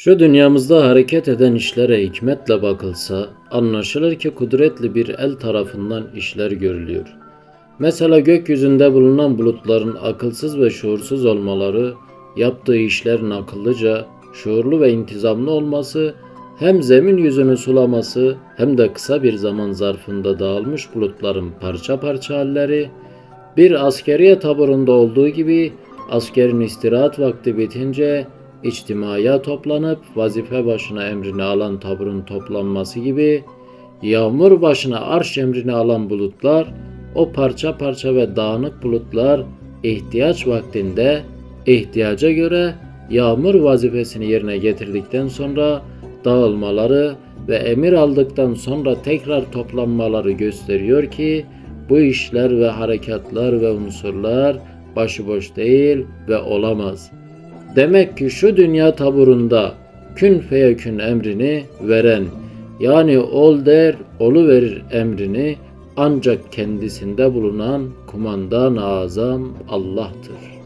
Şu dünyamızda hareket eden işlere hikmetle bakılsa, anlaşılır ki kudretli bir el tarafından işler görülüyor. Mesela gökyüzünde bulunan bulutların akılsız ve şuursuz olmaları, yaptığı işlerin akıllıca, şuurlu ve intizamlı olması, hem zemin yüzünü sulaması hem de kısa bir zaman zarfında dağılmış bulutların parça parça halleri, bir askeriye taburunda olduğu gibi askerin istirahat vakti bitince içtimaya toplanıp vazife başına emrini alan taburun toplanması gibi yağmur başına arş emrini alan bulutlar o parça parça ve dağınık bulutlar ihtiyaç vaktinde ihtiyaca göre yağmur vazifesini yerine getirdikten sonra dağılmaları ve emir aldıktan sonra tekrar toplanmaları gösteriyor ki bu işler ve harekatlar ve unsurlar başıboş değil ve olamaz. Demek ki şu dünya taburunda kün feyekün emrini veren yani ol der olu verir emrini ancak kendisinde bulunan kumandan azam Allah'tır.